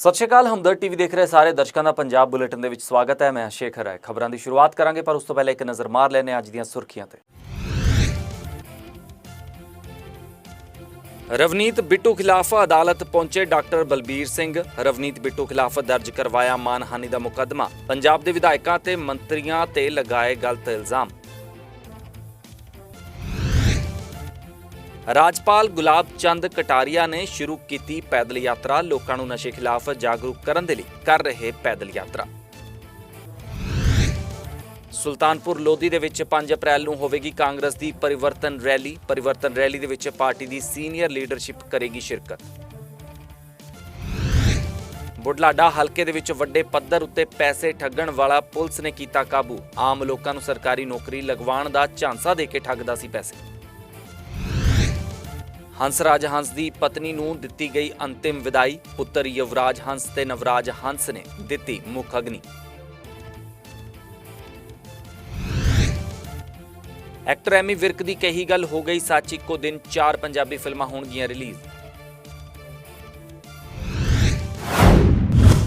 ਸਤਿ ਸ਼੍ਰੀ ਅਕਾਲ, ਹਮਦਰ ਟੀਵੀ ਦੇਖ ਰਹੇ ਸਾਰੇ ਦਰਸ਼ਕਾਂ ਦਾ ਪੰਜਾਬ ਬੁਲੇਟਿਨ ਦੇ ਵਿੱਚ ਸਵਾਗਤ ਹੈ। ਮੈਂ ਸ਼ੇਖਰ ਹੈ ਖਬਰਾਂ ਦੀ ਸ਼ੁਰੂਆਤ ਕਰਾਂਗੇ, ਪਰ ਉਸ ਤੋਂ ਪਹਿਲਾਂ ਇੱਕ ਨਜ਼ਰ ਮਾਰ ਲੈਨੇ ਅੱਜ ਦੀਆਂ ਸੁਰਖੀਆਂ ਤੇ। ਰਵਨੀਤ ਬਿੱਟੂ ਖਿਲਾਫ ਅਦਾਲਤ ਪਹੁੰਚੇ ਡਾਕਟਰ ਬਲਬੀਰ ਸਿੰਘ। ਰਵਨੀਤ ਬਿੱਟੂ ਖਿਲਾਫ ਦਰਜ ਕਰਵਾਇਆ ਮਾਨਹਾਨੀ ਦਾ ਮੁਕੱਦਮਾ। ਪੰਜਾਬ ਦੇ ਵਿਧਾਇਕਾਂ ਤੇ ਮੰਤਰੀਆਂ ਤੇ ਲਗਾਏ ਗਲਤ ਇਲਜ਼ਾਮ। ਰਾਜਪਾਲ ਗੁਲਾਬ ਚੰਦ ਕਟਾਰੀਆ ਨੇ ਸ਼ੁਰੂ ਕੀਤੀ ਪੈਦਲ ਯਾਤਰਾ, ਲੋਕਾਂ ਨੂੰ ਨਸ਼ੇ ਖਿਲਾਫ ਜਾਗਰੂਕ ਕਰਨ ਦੇ ਲਈ ਕਰ ਰਹੇ ਪੈਦਲ ਯਾਤਰਾ। ਸੁਲਤਾਨਪੁਰ ਲੋਧੀ ਦੇ ਵਿੱਚ 5 ਅਪ੍ਰੈਲ ਨੂੰ ਹੋਵੇਗੀ ਕਾਂਗਰਸ ਦੀ ਪਰਿਵਰਤਨ ਰੈਲੀ। ਪਰਿਵਰਤਨ ਰੈਲੀ ਦੇ ਵਿੱਚ ਪਾਰਟੀ ਦੀ ਸੀਨੀਅਰ ਲੀਡਰਸ਼ਿਪ ਕਰੇਗੀ ਸ਼ਿਰਕਤ। ਬੁਢਲਾਡਾ ਹਲਕੇ ਦੇ ਵਿੱਚ ਵੱਡੇ ਪੱਧਰ ਉੱਤੇ ਪੈਸੇ ਠੱਗਣ ਵਾਲਾ ਪੁਲਿਸ ਨੇ ਕੀਤਾ ਕਾਬੂ। ਆਮ ਲੋਕਾਂ ਨੂੰ ਸਰਕਾਰੀ ਨੌਕਰੀ ਲਗਵਾਉਣ ਦਾ ਝਾਂਸਾ ਦੇ ਕੇ ਠੱਗਦਾ ਸੀ ਪੈਸੇ। ਹੰਸਰਾਜ ਹੰਸ ਦੀ ਪਤਨੀ ਨੂੰ ਦਿੱਤੀ ਗਈ ਅੰਤਿਮ ਵਿਦਾਈ, ਪੁੱਤਰ ਯੁਵਰਾਜ ਹੰਸ ਤੇ ਨਵਰਾਜ ਹੰਸ ਨੇ ਦਿੱਤੀ ਮੁੱਖ ਅਗਨੀ। ਐਕਟਰ ਐਮੀ ਵਿਰਕ ਦੀ ਕਹੀ ਗੱਲ ਹੋ ਗਈ, ਸੱਚ ਇੱਕੋ ਦਿਨ ਚਾਰ ਪੰਜਾਬੀ ਫਿਲਮਾਂ ਹੋਣਗੀਆਂ ਰਿਲੀਜ਼।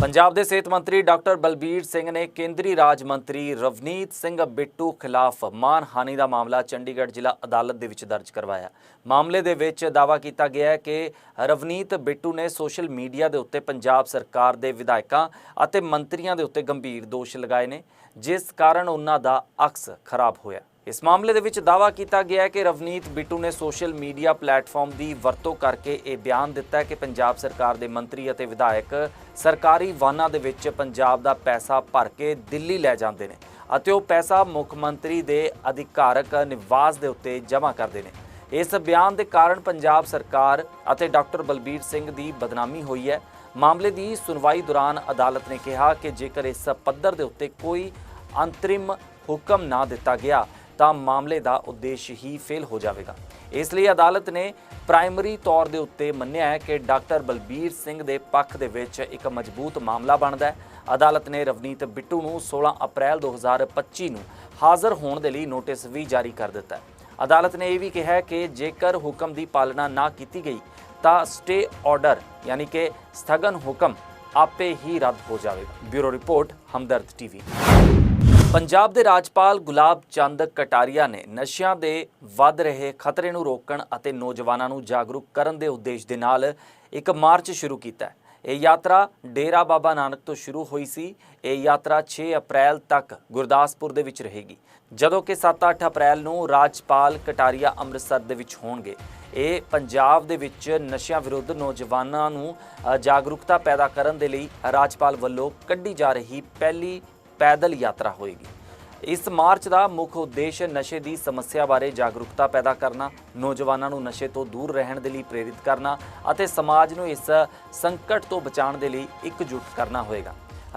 ਪੰਜਾਬ ਦੇ ਸਿਹਤ ਮੰਤਰੀ ਡਾਕਟਰ ਬਲਬੀਰ ਸਿੰਘ ਨੇ ਕੇਂਦਰੀ ਰਾਜ ਮੰਤਰੀ ਰਵਨੀਤ ਸਿੰਘ ਬਿੱਟੂ ਖਿਲਾਫ ਮਾਨਹਾਨੀ ਦਾ ਮਾਮਲਾ ਚੰਡੀਗੜ੍ਹ ਜ਼ਿਲ੍ਹਾ ਅਦਾਲਤ ਦੇ ਵਿੱਚ ਦਰਜ ਕਰਵਾਇਆ। ਮਾਮਲੇ ਦੇ ਵਿੱਚ ਦਾਅਵਾ ਕੀਤਾ ਗਿਆ ਹੈ ਕਿ ਰਵਨੀਤ ਬਿੱਟੂ ਨੇ ਸੋਸ਼ਲ ਮੀਡੀਆ ਦੇ ਉੱਤੇ ਪੰਜਾਬ ਸਰਕਾਰ ਦੇ ਵਿਧਾਇਕਾਂ ਅਤੇ ਮੰਤਰੀਆਂ ਦੇ ਉੱਤੇ ਗੰਭੀਰ ਦੋਸ਼ ਲਗਾਏ ਨੇ, ਜਿਸ ਕਾਰਨ ਉਹਨਾਂ ਦਾ ਅਕਸ ਖਰਾਬ ਹੋਇਆ। ਇਸ ਮਾਮਲੇ ਦੇ ਵਿੱਚ ਦਾਅਵਾ ਕੀਤਾ ਗਿਆ ਕਿ ਰਵਨੀਤ ਬਿੱਟੂ ਨੇ ਸੋਸ਼ਲ ਮੀਡੀਆ ਪਲੇਟਫਾਰਮ ਦੀ ਵਰਤੋਂ ਕਰਕੇ ਇਹ ਬਿਆਨ ਦਿੱਤਾ ਹੈ ਕਿ ਪੰਜਾਬ ਸਰਕਾਰ ਦੇ ਮੰਤਰੀ ਅਤੇ ਵਿਧਾਇਕ ਸਰਕਾਰੀ ਵਾਹਨਾਂ ਦੇ ਵਿੱਚ ਪੰਜਾਬ ਦਾ ਪੈਸਾ ਭਰ ਕੇ ਦਿੱਲੀ ਲੈ ਜਾਂਦੇ ਨੇ ਅਤੇ ਉਹ ਪੈਸਾ ਮੁੱਖ ਮੰਤਰੀ ਦੇ ਅਧਿਕਾਰਕ ਨਿਵਾਸ ਦੇ ਉੱਤੇ ਜਮ੍ਹਾਂ ਕਰਦੇ ਨੇ। ਇਸ ਬਿਆਨ ਦੇ ਕਾਰਨ ਪੰਜਾਬ ਸਰਕਾਰ ਅਤੇ ਡਾਕਟਰ ਬਲਬੀਰ ਸਿੰਘ ਦੀ ਬਦਨਾਮੀ ਹੋਈ ਹੈ। ਮਾਮਲੇ ਦੀ ਸੁਣਵਾਈ ਦੌਰਾਨ ਅਦਾਲਤ ਨੇ ਕਿਹਾ ਕਿ ਜੇਕਰ ਇਸ ਪੱਧਰ ਦੇ ਉੱਤੇ ਕੋਈ ਅੰਤਰਿਮ ਹੁਕਮ ਨਾ ਦਿੱਤਾ ਗਿਆ ਤਾਂ ਮਾਮਲੇ ਦਾ ਉਦੇਸ਼ ਹੀ ਫੇਲ ਹੋ ਜਾਵੇਗਾ। ਇਸ ਲਈ ਅਦਾਲਤ ਨੇ ਪ੍ਰਾਇਮਰੀ ਤੌਰ ਦੇ ਉੱਤੇ ਮੰਨਿਆ ਹੈ ਕਿ ਡਾਕਟਰ ਬਲਬੀਰ ਸਿੰਘ ਦੇ ਪੱਖ ਦੇ ਵਿੱਚ ਇੱਕ ਮਜ਼ਬੂਤ ਮਾਮਲਾ ਬਣਦਾ ਹੈ। ਅਦਾਲਤ ਨੇ ਰਵਨੀਤ ਬਿੱਟੂ ਨੂੰ 16 ਅਪ੍ਰੈਲ 2025 ਨੂੰ ਹਾਜ਼ਰ ਹੋਣ ਦੇ ਲਈ ਨੋਟਿਸ ਵੀ ਜਾਰੀ ਕਰ ਦਿੱਤਾ ਹੈ। ਅਦਾਲਤ ਨੇ ਇਹ ਵੀ ਕਿਹਾ ਕਿ ਜੇਕਰ ਹੁਕਮ ਦੀ ਪਾਲਣਾ ਨਾ ਕੀਤੀ ਗਈ ਤਾਂ ਸਟੇ ਆਰਡਰ ਯਾਨੀ ਕਿ ਸਥਗਨ ਹੁਕਮ ਆਪੇ ਹੀ ਰੱਦ ਹੋ ਜਾਵੇਗਾ। Bureau report, Hamdard TV. Punjab ਦੇ ਰਾਜਪਾਲ ਗੁਲਾਬ ਚੰਦ ਕਟਾਰੀਆ ਨੇ ਨਸ਼ਿਆਂ ਦੇ ਵੱਧ ਰਹੇ ਖਤਰੇ ਨੂੰ ਰੋਕਣ ਅਤੇ ਨੌਜਵਾਨਾਂ ਨੂੰ ਜਾਗਰੂਕ ਕਰਨ ਦੇ ਉਦੇਸ਼ ਦੇ ਨਾਲ ਇੱਕ ਮਾਰਚ ਸ਼ੁਰੂ ਕੀਤਾ ਹੈ। ਇਹ ਯਾਤਰਾ ਡੇਰਾ ਬਾਬਾ ਨਾਨਕ ਤੋਂ ਸ਼ੁਰੂ ਹੋਈ ਸੀ। ਇਹ ਯਾਤਰਾ 6 ਅਪ੍ਰੈਲ ਤੱਕ ਗੁਰਦਾਸਪੁਰ ਦੇ ਵਿੱਚ ਰਹੇਗੀ। ਜਦੋਂ ਕਿ 7-8 ਅਪ੍ਰੈਲ ਨੂੰ ਰਾਜਪਾਲ ਕਟਾਰੀਆ ਅੰਮ੍ਰਿਤਸਰ ਦੇ ਵਿੱਚ ਹੋਣਗੇ। ਇਹ ਪੰਜਾਬ ਦੇ ਵਿੱਚ ਨਸ਼ਿਆਂ ਵਿਰੁੱਧ ਨੌਜਵਾਨਾਂ ਨੂੰ ਜਾਗਰੂਕਤਾ ਪੈਦਾ ਕਰਨ ਦੇ ਲਈ ਰਾਜਪਾਲ ਵੱਲੋਂ ਕੱਢੀ ਜਾ ਰਹੀ ਪਹਿਲੀ ਪੈਦਲ ਯਾਤਰਾ ਹੋਏਗੀ। ਇਸ ਮਾਰਚ ਦਾ ਮੁੱਖ ਉਦੇਸ਼ ਨਸ਼ੇ ਦੀ ਸਮੱਸਿਆ ਬਾਰੇ ਜਾਗਰੂਕਤਾ ਪੈਦਾ ਕਰਨਾ, ਨੌਜਵਾਨਾਂ ਨੂੰ ਨਸ਼ੇ ਤੋਂ ਦੂਰ ਰਹਿਣ ਦੇ ਲਈ ਪ੍ਰੇਰਿਤ ਕਰਨਾ ਅਤੇ ਸਮਾਜ ਨੂੰ ਇਸ ਸੰਕਟ ਤੋਂ ਬਚਾਉਣ ਦੇ ਲਈ ਇਕਜੁੱਟ ਕਰਨਾ ਹੋਏਗਾ।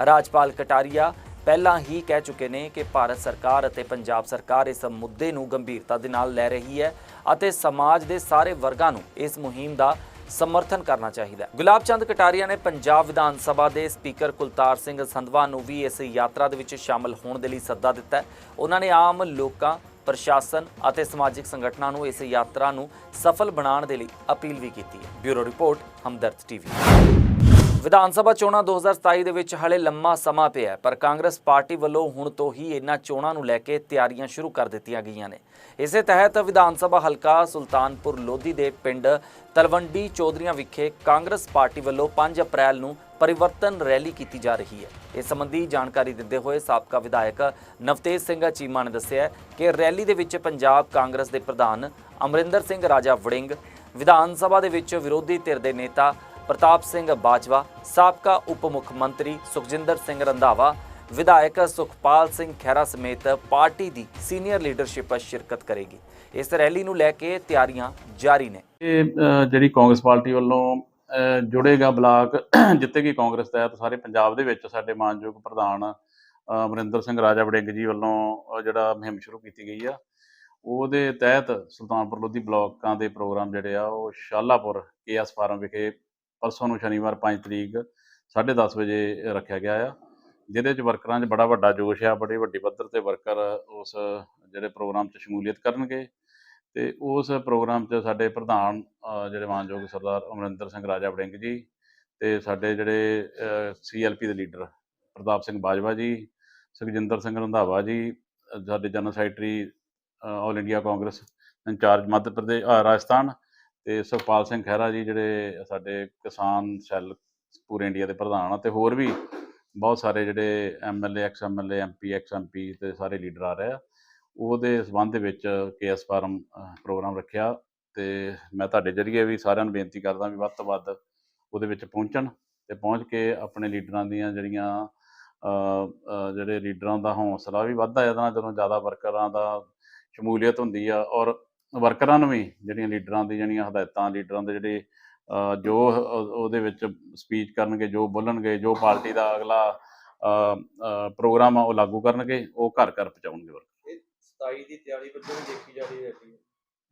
ਰਾਜਪਾਲ ਕਟਾਰੀਆ ਪਹਿਲਾਂ ਹੀ ਕਹਿ ਚੁੱਕੇ ਨੇ ਕਿ ਭਾਰਤ ਸਰਕਾਰ ਅਤੇ ਪੰਜਾਬ ਸਰਕਾਰ ਇਸ ਮੁੱਦੇ ਨੂੰ ਗੰਭੀਰਤਾ ਦੇ ਨਾਲ ਲੈ ਰਹੀ ਹੈ ਅਤੇ ਸਮਾਜ ਦੇ ਸਾਰੇ ਵਰਗਾਂ ਨੂੰ ਇਸ ਮੁਹਿੰਮ ਦਾ ਸਮਰਥਨ ਕਰਨਾ ਚਾਹੀਦਾ ਹੈ। ਗੁਲਾਬ ਚੰਦ ਕਟਾਰੀਆ ਨੇ ਪੰਜਾਬ ਵਿਧਾਨ ਸਭਾ ਦੇ ਸਪੀਕਰ ਕੁਲਤਾਰ ਸਿੰਘ ਸੰਧਵਾ ਨੂੰ ਵੀ ਇਸ ਯਾਤਰਾ ਦੇ ਵਿੱਚ ਸ਼ਾਮਲ ਹੋਣ ਦੇ ਲਈ ਸੱਦਾ ਦਿੱਤਾ ਹੈ। ਉਹਨਾਂ ਨੇ ਆਮ ਲੋਕਾਂ, ਪ੍ਰਸ਼ਾਸਨ ਅਤੇ ਸਮਾਜਿਕ ਸੰਗਠਨਾਂ ਨੂੰ ਇਸ ਯਾਤਰਾ ਨੂੰ ਸਫਲ ਬਣਾਉਣ ਦੇ ਲਈ ਅਪੀਲ ਵੀ ਕੀਤੀ ਹੈ। Bureau report, Hamdard TV. ਵਿਧਾਨ ਸਭਾ ਚੋਣਾਂ 2027 ਦੇ ਵਿੱਚ ਹਲੇ ਲੰਮਾ ਸਮਾਂ ਪਿਆ ਪਰ ਕਾਂਗਰਸ ਪਾਰਟੀ ਵੱਲੋਂ ਹੁਣ ਤੋਂ ਹੀ ਇਹਨਾਂ ਚੋਣਾਂ ਨੂੰ ਲੈ ਕੇ ਤਿਆਰੀਆਂ ਸ਼ੁਰੂ ਕਰ ਦਿੱਤੀਆਂ ਗਈਆਂ ਨੇ। ਇਸੇ ਤਹਿਤ ਵਿਧਾਨ ਸਭਾ ਹਲਕਾ ਸੁਲਤਾਨਪੁਰ ਲੋਧੀ ਦੇ ਪਿੰਡ ਤਲਵੰਡੀ ਚੌਧਰੀਆਂ ਵਿਖੇ ਕਾਂਗਰਸ ਪਾਰਟੀ ਵੱਲੋਂ 5 ਅਪ੍ਰੈਲ ਨੂੰ ਪਰਿਵਰਤਨ ਰੈਲੀ ਕੀਤੀ ਜਾ ਰਹੀ ਹੈ। ਇਸ ਸੰਬੰਧੀ ਜਾਣਕਾਰੀ ਦਿੰਦੇ ਹੋਏ ਸਾਬਕਾ ਵਿਧਾਇਕ ਨਵਤੇਜ ਸਿੰਘ ਚੀਮਾ ਨੇ ਦੱਸਿਆ ਕਿ ਰੈਲੀ ਦੇ ਵਿੱਚ ਪੰਜਾਬ ਕਾਂਗਰਸ ਦੇ ਪ੍ਰਧਾਨ ਅਮਰਿੰਦਰ ਸਿੰਘ ਰਾਜਾ ਵੜਿੰਗ, ਵਿਧਾਨ ਸਭਾ ਦੇ ਵਿੱਚ ਵਿਰੋਧੀ ਧਿਰ ਦੇ ਨੇਤਾ ਪ੍ਰਤਾਪ ਸਿੰਘ ਬਾਜਵਾ, ਸਾਬਕਾ ਉਪ ਮੁੱਖ ਮੰਤਰੀ ਸੁਖਜਿੰਦਰ ਸਿੰਘ ਰੰਧਾਵਾ, ਵਿਧਾਇਕ ਸੁਖਪਾਲ ਸਿੰਘ ਖਹਿਰਾ ਸਮੇਤ ਪਾਰਟੀ ਦੀ ਸੀਨੀਅਰ ਲੀਡਰਸ਼ਿਪ ਸ਼ਿਰਕਤ ਕਰੇਗੀ। ਇਸ ਰੈਲੀ ਨੂੰ ਲੈ ਕੇ ਤਿਆਰੀਆਂ ਜਾਰੀ ਨੇ। ਇਹ ਜਿਹੜੀ ਕਾਂਗਰਸ ਪਾਰਟੀ ਵੱਲੋਂ ਜੁੜੇਗਾ ਬਲਾਕ, ਜਿੱਤੇਗੀ ਕਾਂਗਰਸ ਤਹਿਤ, ਸਾਰੇ ਪੰਜਾਬ ਦੇ ਵਿੱਚ ਸਾਡੇ ਮਾਨਯੋਗ ਪ੍ਰਧਾਨ ਅਮਰਿੰਦਰ ਸਿੰਘ ਰਾਜਾ ਵੜਿੰਗ ਜੀ ਵੱਲੋਂ ਜਿਹੜਾ ਮੁਹਿੰਮ ਸ਼ੁਰੂ ਕੀਤੀ ਗਈ ਆ, ਉਹਦੇ ਤਹਿਤ ਸੁਲਤਾਨਪੁਰ ਲੋਧੀ ਬਲਾਕਾਂ ਦੇ ਪ੍ਰੋਗਰਾਮ ਜਿਹੜੇ ਆ, ਉਹ ਸ਼ਾਲਾਪੁਰ ਕੇਐਸ ਫਾਰਮ ਵਿਖੇ ਪਰਸੋਂ ਨੂੰ ਸ਼ਨੀਵਾਰ 5 ਤਰੀਕ 10:30 ਵਜੇ ਰੱਖਿਆ ਗਿਆ ਆ, ਜਿਹਦੇ ਚ ਵਰਕਰਾਂ 'ਚ ਬੜਾ ਵੱਡਾ ਜੋਸ਼ ਆ, ਬੜੀ ਵੱਡੀ ਪੱਧਰ ਤੇ ਵਰਕਰ ਉਸ ਜਿਹੜੇ ਪ੍ਰੋਗਰਾਮ 'ਚ ਸ਼ਮੂਲੀਅਤ ਕਰਨਗੇ ਤੇ ਉਸ ਪ੍ਰੋਗਰਾਮ 'ਚ ਸਾਡੇ ਪ੍ਰਧਾਨ ਜਿਹੜੇ ਮਾਨਯੋਗ ਸਰਦਾਰ ਅਮਰਿੰਦਰ ਸਿੰਘ ਰਾਜਾ ਵੜਿੰਗ ਜੀ ਤੇ ਸਾਡੇ ਜਿਹੜੇ ਸੀਐਲਪੀ ਦੇ ਲੀਡਰ ਪ੍ਰਤਾਪ ਸਿੰਘ ਬਾਜਵਾ ਜੀ, ਸੁਖਜਿੰਦਰ ਸਿੰਘ ਰੰਧਾਵਾ ਜੀ ਸਾਡੇ general secretary all India Congress incharge Madhya Pradesh Rajasthan ਤੇ ਸੁਖਪਾਲ ਸਿੰਘ ਖਹਿਰਾ ਜੀ ਜਿਹੜੇ ਸਾਡੇ ਕਿਸਾਨ ਸੈੱਲ ਪੂਰੇ ਇੰਡੀਆ ਦੇ ਪ੍ਰਧਾਨ ਆ ਤੇ ਹੋਰ ਵੀ ਬਹੁਤ ਸਾਰੇ ਜਿਹੜੇ MLA ex MLA MP ex MP ਤੇ ਸਾਰੇ ਲੀਡਰ ਆ ਰਹੇ ਆ। ਉਹਦੇ ਸਬੰਧ ਦੇ ਵਿੱਚ ਕੇਐਸ ਫਾਰਮ ਪ੍ਰੋਗਰਾਮ ਰੱਖਿਆ ਤੇ ਮੈਂ ਤੁਹਾਡੇ ਜਰੀਏ ਵੀ ਸਾਰਿਆਂ ਨੂੰ ਬੇਨਤੀ ਕਰਦਾ ਵੀ ਵੱਧ ਤੋਂ ਵੱਧ ਉਹਦੇ ਵਿੱਚ ਪਹੁੰਚਣ ਤੇ ਪਹੁੰਚ ਕੇ ਆਪਣੇ ਲੀਡਰਾਂ ਦੀਆਂ ਜਿਹੜੀਆਂ ਜਿਹੜੇ ਲੀਡਰਾਂ ਦਾ ਹੌਸਲਾ ਵੀ ਵੱਧਦਾ ਇਹਦੇ ਜਦੋਂ ਜ਼ਿਆਦਾ ਵਰਕਰਾਂ ਦਾ ਸ਼ਮੂਲੀਅਤ ਹੁੰਦੀ ਆ ਔਰ ਵਰਕਰਾਂ ਨੂੰ ਵੀ ਜਿਹੜੀਆਂ ਲੀਡਰਾਂ ਦੀ ਜਿਹੜੀਆਂ ਹਦਾਇਤਾਂ ਲੀਡਰਾਂ ਦੇ ਜਿਹੜੇ ਜੋ ਉਹਦੇ ਵਿੱਚ ਸਪੀਚ ਕਰਨਗੇ ਜੋ ਬੋਲਣਗੇ ਜੋ ਪਾਰਟੀ ਦਾ ਅਗਲਾ ਪ੍ਰੋਗਰਾਮ ਆ ਉਹ ਲਾਗੂ ਕਰਨਗੇ ਉਹ ਘਰ ਘਰ ਪਹੁੰਚਾਉਣਗੇ ਵਰਕਰ ਇਹ 27 ਦੀ ਤਿਆਰੀ ਵਜੋਂ ਵੀ ਦੇਖੀ ਜਾ ਰਹੀ ਹੈ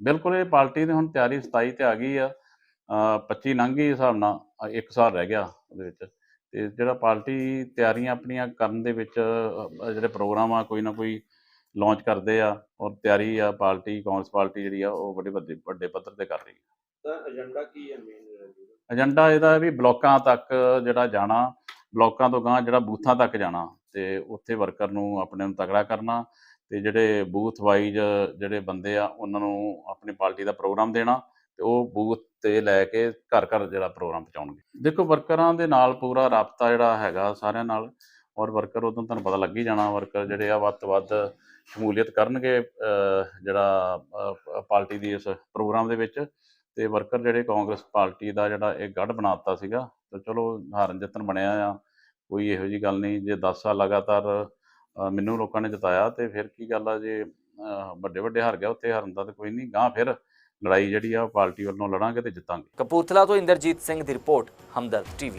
ਬਿਲਕੁਲ ਇਹ ਪਾਰਟੀ ਦੀ ਹੁਣ ਤਿਆਰੀ 27 ਤੇ ਆ ਗਈ ਆ ਅ, 25 ਲੰਘ ਗਈ ਹਿਸਾਬ ਨਾਲ ਇੱਕ ਸਾਲ ਰਹਿ ਗਿਆ ਉਹਦੇ ਵਿੱਚ। ਤੇ ਜਿਹੜਾ ਪਾਰਟੀ ਤਿਆਰੀਆਂ ਆਪਣੀਆਂ ਕਰਨ ਦੇ ਵਿੱਚ ਜਿਹੜੇ ਪ੍ਰੋਗਰਾਮ ਆ ਕੋਈ ਨਾ ਕੋਈ ਲਾਂਚ ਕਰਦੇ ਆ ਔਰ ਤਿਆਰੀ ਆ ਪਾਰਟੀ ਕਾਂਗਰਸ ਪਾਰਟੀ ਜਿਹੜੀ ਆ ਉਹ ਵੱਡੇ ਵੱਡੇ ਵੱਡੇ ਪੱਧਰ ਤੇ ਕਰ ਰਹੀ ਹੈ। ਤਾਂ ਏਜੰਡਾ ਕੀ ਹੈ ਮੇਨ ਏਜੰਡਾ ਇਹਦਾ ਵੀ ਬਲੋਕਾਂ ਤੱਕ ਜਿਹੜਾ ਜਾਣਾ ਬਲੋਕਾਂ ਤੋਂ ਗਾਂ ਜਿਹੜਾ ਬੂਥਾਂ ਤੱਕ ਜਾਣਾ ਤੇ ਉੱਥੇ ਵਰਕਰ ਨੂੰ ਆਪਣੇ ਨੂੰ ਤਗੜਾ ਕਰਨਾ ਤੇ ਜਿਹੜੇ ਬੂਥ ਵਾਈਜ਼ ਜਿਹੜੇ ਬੰਦੇ ਆ ਉਹਨਾਂ ਨੂੰ ਆਪਣੀ ਪਾਰਟੀ ਦਾ ਪ੍ਰੋਗਰਾਮ ਦੇਣਾ ਤੇ ਉਹ ਬੂਥ ਤੇ ਲੈ ਕੇ ਘਰ ਘਰ ਜਿਹੜਾ ਪ੍ਰੋਗਰਾਮ ਪਹੁੰਚਾਉਣਗੇ। ਦੇਖੋ ਵਰਕਰਾਂ ਦੇ ਨਾਲ ਪੂਰਾ ਰਾਬਤਾ ਜਿਹੜਾ ਹੈਗਾ ਸਾਰਿਆਂ ਨਾਲ ਔਰ ਵਰਕਰ ਉਦੋਂ ਤੁਹਾਨੂੰ ਪਤਾ ਲੱਗ ਹੀ ਜਾਣਾ ਵਰਕਰ ਜਿਹੜੇ ਆ ਵੱਧ ਤੋਂ ਵੱਧ ਸ਼ਮੂਲੀਅਤ ਕਰਨਗੇ ਜਿਹੜਾ ਪਾਰਟੀ ਦੀ ਇਸ ਪ੍ਰੋਗਰਾਮ ਦੇ ਵਿੱਚ। ਤੇ ਵਰਕਰ ਜਿਹੜੇ ਕਾਂਗਰਸ ਪਾਰਟੀ ਦਾ ਜਿਹੜਾ ਇਹ ਗੜ ਬਣਾਤਾ ਸੀਗਾ, ਤੇ ਚਲੋ ਹਾਰਨ ਜਿੱਤਣ ਬਣਿਆ ਆ, ਕੋਈ ਇਹੋ ਜੀ ਗੱਲ ਨਹੀਂ, ਜੇ 10 ਸਾਲ ਲਗਾਤਾਰ ਮੈਨੂੰ ਲੋਕਾਂ ਨੇ ਜਿਤਾਇਆ, ਤੇ ਫਿਰ ਕੀ ਗੱਲ ਆ ਜੇ ਵੱਡੇ ਵੱਡੇ ਹਾਰ ਗਿਆ, ਉੱਥੇ ਹਾਰਨ ਦਾ ਤਾਂ ਕੋਈ ਨਹੀਂ ਗਾਂ ਫਿਰ ਲੜਾਈ ਜਿਹੜੀ ਆ, ਉਹ ਪਾਰਟੀ ਵੱਲੋਂ ਲੜਾਂਗੇ ਤੇ ਜਿੱਤਾਂਗੇ। ਕਪੂਰਥਲਾ ਤੋਂ ਇੰਦਰਜੀਤ ਸਿੰਘ ਦੀ ਰਿਪੋਰਟ, ਹਮਦਰਦ ਟੀਵੀ।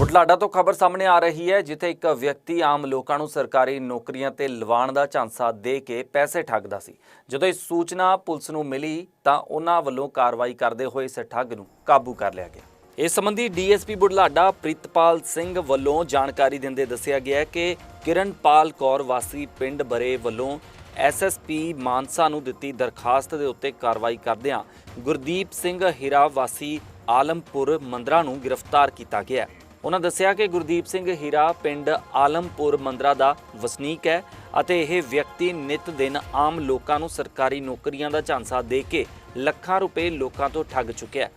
ਬੁਢਲਾਡਾ ਤੋਂ ਖਬਰ ਸਾਹਮਣੇ ਆ ਰਹੀ ਹੈ, ਜਿੱਥੇ ਇੱਕ ਵਿਅਕਤੀ ਆਮ ਲੋਕਾਂ ਨੂੰ ਸਰਕਾਰੀ ਨੌਕਰੀਆਂ ਤੇ ਲਵਾਉਣ ਦਾ ਝਾਂਸਾ ਦੇ ਕੇ ਪੈਸੇ ਠੱਗਦਾ ਸੀ ਜਦੋਂ ਇਹ ਸੂਚਨਾ ਪੁਲਿਸ ਨੂੰ ਮਿਲੀ ਤਾਂ ਉਹਨਾਂ ਵੱਲੋਂ ਕਾਰਵਾਈ ਕਰਦੇ ਹੋਏ ਇਸ ਠੱਗ ਨੂੰ ਕਾਬੂ ਕਰ ਲਿਆ ਗਿਆ ਇਸ ਸੰਬੰਧੀ ਡੀਐਸਪੀ ਬੁਢਲਾਡਾ ਪ੍ਰਿਤਪਾਲ ਸਿੰਘ ਵੱਲੋਂ ਜਾਣਕਾਰੀ ਦਿੰਦੇ ਦੱਸਿਆ ਗਿਆ ਕਿ ਕਿਰਨਪਾਲ ਕੌਰ ਵਾਸੀ ਪਿੰਡ ਬਰੇ ਵੱਲੋਂ ਐਸਐਸਪੀ ਮਾਨਸਾ ਨੂੰ ਦਿੱਤੀ ਦਰਖਾਸਤ ਦੇ ਉੱਤੇ ਕਾਰਵਾਈ ਕਰਦਿਆਂ ਗੁਰਦੀਪ ਸਿੰਘ ਹੀਰਾ ਵਾਸੀ ਆਲਮਪੁਰ ਮੰਦਰਾ ਨੂੰ ਗ੍ਰਿਫਤਾਰ ਕੀਤਾ ਗਿਆ ਹੈ। ਉਹਨਾਂ ਦੱਸਿਆ ਕਿ ਗੁਰਦੀਪ ਸਿੰਘ ਹੀਰਾ ਪਿੰਡ ਆਲਮਪੁਰ ਮੰਦਰਾ ਦਾ ਵਸਨੀਕ ਹੈ ਅਤੇ ਇਹ ਵਿਅਕਤੀ ਨਿਤ ਦਿਨ ਆਮ ਲੋਕਾਂ ਨੂੰ ਸਰਕਾਰੀ ਨੌਕਰੀਆਂ ਦਾ ਝਾਂਸਾ ਦੇ ਕੇ ਲੱਖਾਂ ਰੁਪਏ ਲੋਕਾਂ ਤੋਂ ਠੱਗ ਚੁੱਕਿਆ ਹੈ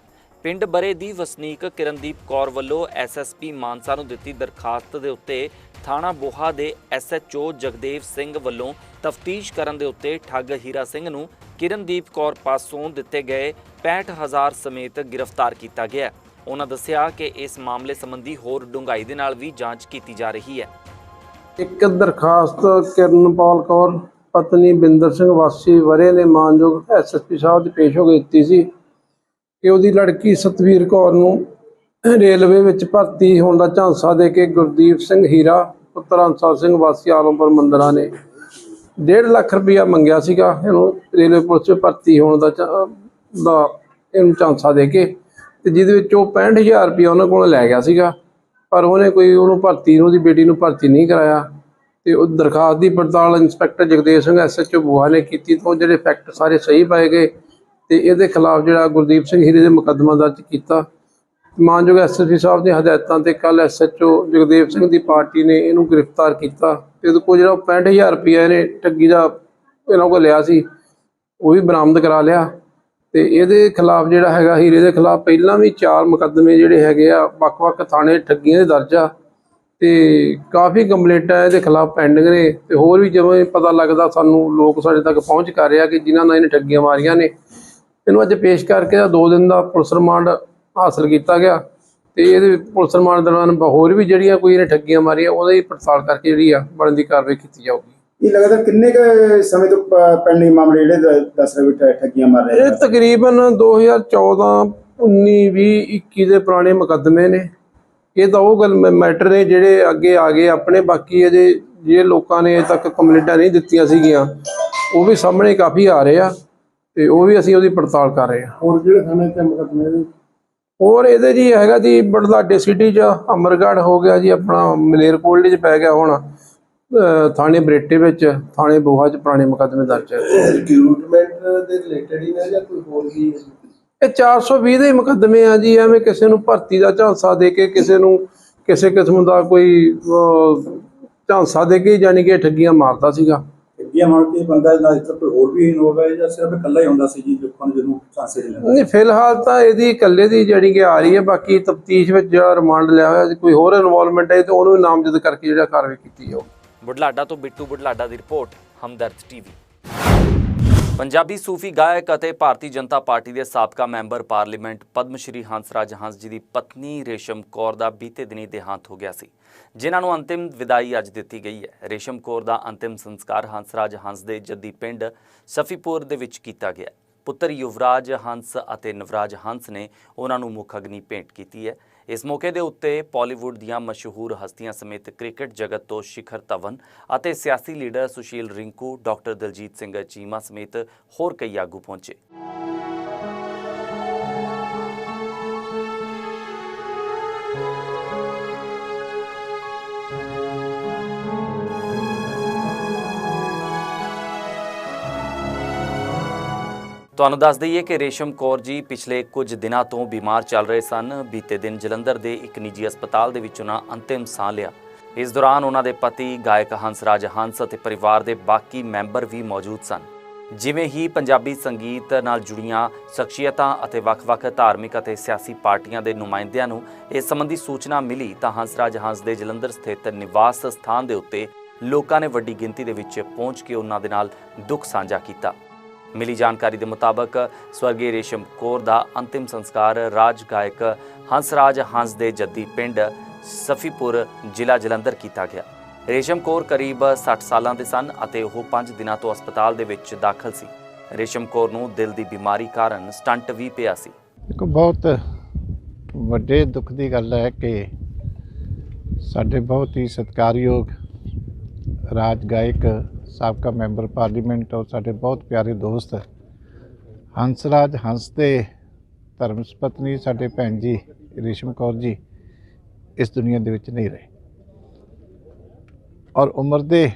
ਪਿੰਡ ਬਰੇ ਦੀ ਵਸਨੀਕ ਕਿਰਨਦੀਪ ਕੌਰ ਵੱਲੋਂ ਐਸਐਸਪੀ ਮਾਨਸਾ ਨੂੰ ਦਿੱਤੀ ਦਰਖਾਸਤ ਦੇ ਉੱਤੇ ਥਾਣਾ ਬੋਹਾ ਦੇ ਐਸਐਚਓ ਜਗਦੇਵ ਸਿੰਘ ਵੱਲੋਂ ਤਫਤੀਸ਼ ਕਰਨ ਦੇ ਉੱਤੇ ਠੱਗ ਹੀਰਾ ਸਿੰਘ ਨੂੰ ਕਿਰਨਦੀਪ ਕੌਰ ਪਾਸੋਂ ਦਿੱਤੇ ਗਏ 65000 ਸਮੇਤ ਗ੍ਰਿਫਤਾਰ ਕੀਤਾ ਗਿਆ ਹੈ। ਉਹਨਾਂ ਦੱਸਿਆ ਕਿ ਇਸ ਮਾਮਲੇ ਸੰਬੰਧੀ ਹੋਰ ਡੂੰਘਾਈ ਦੇ ਨਾਲ ਵੀ ਜਾਂਚ ਕੀਤੀ ਜਾ ਰਹੀ ਹੈ। ਇੱਕ ਦਰਖਾਸਤ ਕਿਰਨਪਾਲ ਕੌਰ, ਪਤਨੀ ਬਿੰਦਰ ਸਿੰਘ ਵਾਸੀ ਵਰੇ ਨੇ ਮਾਨਯੋਗ ਐਸਐਸਪੀ ਸਾਹਿਬ ਦੇ ਪੇਸ਼ ਹੋ ਕੇ ਦਿੱਤੀ ਸੀ ਕਿ ਉਹਦੀ ਲੜਕੀ ਸਤਵੀਰ ਕੌਰ ਨੂੰ ਰੇਲਵੇ ਵਿੱਚ ਭਰਤੀ ਹੋਣ ਦਾ ਝਾਂਸਾ ਦੇ ਕੇ ਗੁਰਦੀਪ ਸਿੰਘ ਹੀਰਾ, ਪੁੱਤਰ ਅੰਸਾ ਸਿੰਘ ਵਾਸੀ ਆਲਮਪੁਰ ਮੰਦਰਾ ਨੇ 1.5 ਲੱਖ ਰੁਪਇਆ ਮੰਗਿਆ ਸੀਗਾ। ਇਹਨੂੰ ਰੇਲਵੇ ਪੁਲਿਸ ਵਿੱਚ ਭਰਤੀ ਹੋਣ ਦਾ ਦਾ ਇਹਨੂੰ ਝਾਂਸਾ ਦੇ ਕੇ ਤੇ ਜਿਹਦੇ ਵਿੱਚ ਉਹ 65000 ਰੁਪਇਆ ਉਹਨਾਂ ਕੋਲ ਲੈ ਗਿਆ ਸੀਗਾ। ਪਰ ਉਹਨੇ ਕੋਈ ਉਹਨੂੰ ਭਰਤੀ ਨੂੰ, ਉਹਦੀ ਬੇਟੀ ਨੂੰ ਭਰਤੀ ਨਹੀਂ ਕਰਾਇਆ। ਤੇ ਉਹ ਦਰਖਾਸਤ ਦੀ ਪੜਤਾਲ ਇੰਸਪੈਕਟਰ ਜਗਦੇਵ ਸਿੰਘ ਐਸਐਚਓ ਬੁਆ ਨੇ ਕੀਤੀ ਤਾਂ ਉਹ ਜਿਹੜੇ ਫੈਕਟ ਸਾਰੇ ਸਹੀ ਪਾਏ ਗਏ ਤੇ ਇਹਦੇ ਖਿਲਾਫ ਜਿਹੜਾ ਗੁਰਦੀਪ ਸਿੰਘ ਹੀਰੇ ਦੇ ਮੁਕੱਦਮਾ ਦਰਜ ਕੀਤਾ। ਮਾਨਯੋਗ ਐਸਐਸਪੀ ਸਾਹਿਬ ਦੀਆਂ ਹਦਾਇਤਾਂ ਤੇ ਕੱਲ ਐਸਐਚਓ ਜਗਦੇਵ ਸਿੰਘ ਦੀ ਪਾਰਟੀ ਨੇ ਇਹਨੂੰ ਗ੍ਰਿਫਤਾਰ ਕੀਤਾ। ਤੇ ਉਹਦੇ ਕੋਲ ਜਿਹੜਾ 65000 ਰੁਪਇਆ ਇਹਨੇ ਠੱਗੀ ਦਾ ਇਹਨਾਂ ਕੋਲ ਲਿਆ ਸੀ, ਉਹ ਵੀ ਬਰਾਮਦ ਕਰਾ ਲਿਆ। ਤੇ ਇਹਦੇ ਖਿਲਾਫ ਜਿਹੜਾ ਹੈਗਾ ਹੀਰੇ ਦੇ ਖਿਲਾਫ ਪਹਿਲਾਂ ਵੀ ਚਾਰ ਮੁਕੱਦਮੇ ਜਿਹੜੇ ਹੈਗੇ ਆ, ਵੱਖ-ਵੱਖ ਥਾਣੇ ਠੱਗੀਆਂ ਦੇ ਦਰਜ ਆ ਤੇ ਕਾਫੀ ਕੰਪਲੇਂਟਾਂ ਇਹਦੇ ਖਿਲਾਫ ਪੈਂਡਿੰਗ ਨੇ ਤੇ ਹੋਰ ਵੀ ਜਿਵੇਂ ਪਤਾ ਲੱਗਦਾ ਸਾਨੂੰ, ਲੋਕ ਸਾਡੇ ਤੱਕ ਪਹੁੰਚ ਕਰ ਰਿਹਾ ਕਿ ਜਿਨ੍ਹਾਂ ਨਾਲ ਇਹਨੇ ਠੱਗੀਆਂ ਮਾਰੀਆਂ ਨੇ। ਇਹਨੂੰ ਅੱਜ ਪੇਸ਼ ਕਰਕੇ ਦਾ 2 ਦਿਨ ਦਾ ਪੁਲਿਸ ਰਿਮਾਂਡ ਹਾਸਲ ਕੀਤਾ ਗਿਆ ਤੇ ਇਹਦੇ ਪੁਲਿਸ ਰਿਮਾਂਡ ਦੌਰਾਨ ਹੋਰ ਵੀ ਜਿਹੜੀਆਂ ਕੋਈ ਇਹਨੇ ਠੱਗੀਆਂ ਮਾਰੀਆਂ, ਉਹਦੀ ਪੜਤਾਲ ਕਰਕੇ ਜਿਹੜੀ ਆ ਬਣਦੀ ਕਾਰਵਾਈ ਕੀਤੀ ਜਾਊਗੀ। ਇਹ ਲਗਾਤਾਰ ਕਿੰਨੇ ਕੁ ਸਮੇਂ ਤੋਂ ਪੈਂਡਿੰਗ ਮਾਮਲੇ ਜਿਹੜੇ ਦੱਸ ਰਹੇ ਵੀ ਠੱਗੀਆਂ ਮਾਰ ਰਹੇ ਇਹ ਤਕਰੀਬਨ 2014 19 20 21 ਦੇ ਪੁਰਾਣੇ ਮੁਕੱਦਮੇ ਨੇ। ਇਹ ਤਾਂ ਉਹ ਗੱਲ ਮੈਟਰ ਨੇ ਜਿਹੜੇ ਅੱਗੇ ਆ ਗਏ ਆਪਣੇ ਬਾਕੀ ਇਹਦੇ ਜਿਹੜੇ ਲੋਕਾਂ ਨੇ ਅਜੇ ਤੱਕ ਕੰਪਲੇਂਟਾਂ ਨਹੀਂ ਦਿੱਤੀਆਂ ਸੀਗੀਆਂ ਉਹ ਵੀ ਸਾਹਮਣੇ ਕਾਫੀ ਆ ਰਹੇ ਆ ਤੇ ਉਹ ਵੀ ਅਸੀਂ ਉਹਦੀ ਪੜਤਾਲ ਕਰ ਰਹੇ ਹਾਂ ਹੋਰ ਜਿਹੜੇ ਥਾਣੇ ਤੇ ਮੁਕੱਦਮੇ ਦੇ ਹੋਰ ਇਹਦੇ ਜੀ ਹੈਗਾ ਜੀ ਬੜਲਾਡੇ ਸਿਟੀ ਚ ਅਮਰਗੜ੍ਹ ਹੋ ਗਿਆ ਜੀ ਆਪਣਾ ਮਲੇਰਕੋਟਲੇ ਚ ਪੈ ਗਿਆ ਹੁਣ। ਥਾਣੇ ਬਰੇਟੇ ਵਿੱਚ ਥਾਣੇ ਬੋਹਾ ਚ ਪੁਰਾਣੇ ਮੁਕੱਦਮੇ ਦਰਜ ਹੈ। ਰਿਕਰੂਟਮੈਂਟ ਦੇ ਰਿਲੇਟਡ ਹੀ ਨੇ ਜਾਂ ਕੋਈ ਹੋਰ ਵੀ ਇਹ 420 ਦੇ ਮੁਕੱਦਮੇ ਆ ਜੀ ਐਵੇਂ ਕਿਸੇ ਨੂੰ ਭਰਤੀ ਦਾ ਝਾਂਸਾ ਦੇ ਕੇ ਕਿਸੇ ਨੂੰ ਕਿਸੇ ਕਿਸਮ ਦਾ ਕੋਈ ਅਹ, ਝਾਂਸਾ ਦੇ ਕੇ ਯਾਨੀ ਕਿ ਠੱਗੀਆਂ ਮਾਰਦਾ ਸੀਗਾ। ਇਹ ਮੰਨ ਕੇ ਬੰਦਾ ਨਾਲ ਇੱਥੇ ਕੋਈ ਹੋਰ ਵੀ ਇਨਵੋਲਵ ਹੈ ਜਾਂ ਸਿਰਫ ਇਕੱਲਾ ਹੀ ਹੁੰਦਾ ਸੀ ਜੀ ਲੋਕਾਂ ਨੂੰ ਜਿਹਨੂੰ ਚਾਂਸੇ ਦੇ ਲੈਂਦਾ? ਨਹੀਂ ਫਿਲਹਾਲ ਤਾਂ ਇਹਦੀ ਇਕੱਲੇ ਦੀ ਜਿਹੜੀ ਕਿ ਆ ਰਹੀ ਹੈ ਬਾਕੀ ਤਫਤੀਸ਼ ਵਿੱਚ ਜਿਹੜਾ ਰਿਮਾਂਡ ਲਿਆ ਹੋਇਆ ਜੇ ਕੋਈ ਹੋਰ ਇਨਵੋਲਵਮੈਂਟ ਹੈ ਤੇ ਉਹਨੂੰ ਵੀ ਨਾਮਜ਼ਦ ਕਰਕੇ ਜਿਹੜਾ ਕਾਰਵਾਈ ਕੀਤੀ ਜਾਊ। ਬੁਢਲਾਡਾ ਤੋਂ ਬਿੱਟੂ ਬੁਢਲਾਡਾ ਦੀ ਰਿਪੋਰਟ, ਹਮਦਰਦ ਟੀਵੀ। ਪੰਜਾਬੀ ਸੂਫੀ ਗਾਇਕ ਅਤੇ ਭਾਰਤੀ ਜਨਤਾ ਪਾਰਟੀ ਦੇ ਸਾਬਕਾ ਮੈਂਬਰ ਪਾਰਲੀਮੈਂਟ ਪਦਮ ਸ਼੍ਰੀ ਹੰਸਰਾਜ ਹੰਸ ਜੀ ਦੀ ਪਤਨੀ ਰੇਸ਼ਮ ਕੌਰ ਦਾ ਬੀਤੇ ਦਿਨੀ ਦੇਹਾਂਤ ਹੋ ਗਿਆ ਸੀ, ਜਿਨ੍ਹਾਂ ਨੂੰ ਅੰਤਿਮ ਵਿਦਾਈ ਅੱਜ ਦਿੱਤੀ ਗਈ ਹੈ। ਰੇਸ਼ਮ ਕੌਰ ਦਾ ਅੰਤਿਮ ਸੰਸਕਾਰ ਹੰਸਰਾਜ ਹੰਸ ਦੇ ਜੱਦੀ ਪਿੰਡ ਸਫੀਪੁਰ ਦੇ ਵਿੱਚ ਕੀਤਾ ਗਿਆ। ਪੁੱਤਰ ਯੁਵਰਾਜ ਹੰਸ ਅਤੇ ਨਵਰਾਜ ਹੰਸ ਨੇ ਉਹਨਾਂ ਨੂੰ ਮੁੱਖ ਅਗਨੀ ਭੇਂਟ ਕੀਤੀ ਹੈ। ਇਸ ਮੌਕੇ ਦੇ ਉੱਤੇ ਪਾਲੀਵੁੱਡ ਦੀਆਂ ਮਸ਼ਹੂਰ ਹਸਤੀਆਂ ਸਮੇਤ ਕ੍ਰਿਕਟ ਜਗਤ ਤੋਂ ਸ਼ਿਖਰ ਧਵਨ ਅਤੇ ਸਿਆਸੀ ਲੀਡਰ ਸੁਸ਼ੀਲ ਰਿੰਕੂ, ਡਾਕਟਰ ਦਲਜੀਤ ਸਿੰਘ ਚੀਮਾ ਸਮੇਤ ਹੋਰ ਕਈ ਆਗੂ ਪਹੁੰਚੇ। ਤੁਹਾਨੂੰ ਦੱਸ ਦਈਏ ਕਿ ਰੇਸ਼ਮ ਕੌਰ ਜੀ ਪਿਛਲੇ ਕੁਝ ਦਿਨਾਂ ਤੋਂ ਬਿਮਾਰ ਚੱਲ ਰਹੇ ਸਨ। ਬੀਤੇ ਦਿਨ ਜਲੰਧਰ ਦੇ ਇੱਕ ਨਿੱਜੀ ਹਸਪਤਾਲ ਦੇ ਵਿੱਚ ਉਹਨਾਂ ਅੰਤਿਮ ਸਾਹ ਲਿਆ। ਇਸ ਦੌਰਾਨ ਉਹਨਾਂ ਦੇ ਪਤੀ ਗਾਇਕ ਹੰਸਰਾਜ ਹੰਸ ਅਤੇ ਪਰਿਵਾਰ ਦੇ ਬਾਕੀ ਮੈਂਬਰ ਵੀ ਮੌਜੂਦ ਸਨ। ਜਿਵੇਂ ਹੀ ਪੰਜਾਬੀ ਸੰਗੀਤ ਨਾਲ ਜੁੜੀਆਂ ਸ਼ਖਸੀਅਤਾਂ ਅਤੇ ਵੱਖ-ਵੱਖ ਧਾਰਮਿਕ ਅਤੇ ਸਿਆਸੀ ਪਾਰਟੀਆਂ ਦੇ ਨੁਮਾਇੰਦਿਆਂ ਨੂੰ ਇਸ ਸੰਬੰਧੀ ਸੂਚਨਾ ਮਿਲੀ ਤਾਂ ਹੰਸਰਾਜ ਹੰਸ ਦੇ ਜਲੰਧਰ ਸਥਿਤ ਨਿਵਾਸ ਸਥਾਨ ਦੇ ਉੱਤੇ ਲੋਕਾਂ ਨੇ ਵੱਡੀ ਗਿਣਤੀ ਦੇ ਵਿੱਚ ਪਹੁੰਚ ਕੇ ਉਹਨਾਂ ਦੇ ਨਾਲ ਦੁੱਖ ਸਾਂਝਾ ਕੀਤਾ। ਮਿਲੀ ਜਾਣਕਾਰੀ ਦੇ ਮੁਤਾਬਕ ਸਵਰਗੀ ਰੇਸ਼ਮ ਕੌਰ ਦਾ ਅੰਤਿਮ ਸੰਸਕਾਰ ਰਾਜ ਗਾਇਕ ਹੰਸਰਾਜ ਹੰਸ ਦੇ ਜੱਦੀ ਪਿੰਡ ਸਫੀਪੁਰ ਜ਼ਿਲ੍ਹਾ ਜਲੰਧਰ ਕੀਤਾ ਗਿਆ। ਰੇਸ਼ਮ ਕੌਰ ਕਰੀਬ 60 ਸਾਲਾਂ ਦੇ ਸਨ ਅਤੇ ਉਹ 5 ਦਿਨਾਂ ਤੋਂ ਹਸਪਤਾਲ ਦੇ ਵਿੱਚ ਦਾਖਲ ਸੀ। ਰੇਸ਼ਮ ਕੌਰ ਨੂੰ ਦਿਲ ਦੀ ਬਿਮਾਰੀ ਕਾਰਨ ਸਟੰਟ ਵੀ ਪਿਆ ਸੀ। ਇੱਕ ਬਹੁਤ ਵੱਡੇ ਦੁੱਖ ਦੀ ਗੱਲ ਹੈ ਕਿ ਸਾਡੇ ਬਹੁਤ ਹੀ ਸਤਿਕਾਰਯੋਗ ਰਾਜ ਗਾਇਕ ਸਾਬਕਾ ਮੈਂਬਰ ਪਾਰਲੀਮੈਂਟ ਔਰ ਸਾਡੇ ਬਹੁਤ ਪਿਆਰੇ ਦੋਸਤ ਹੰਸਰਾਜ ਹੰਸ ਦੇ ਧਰਮ ਪਤਨੀ ਸਾਡੇ ਭੈਣ ਜੀ ਰੇਸ਼ਮ ਕੌਰ ਜੀ ਇਸ ਦੁਨੀਆ ਦੇ ਵਿੱਚ ਨਹੀਂ ਰਹੇ। ਔਰ ਉਮਰ ਦੇ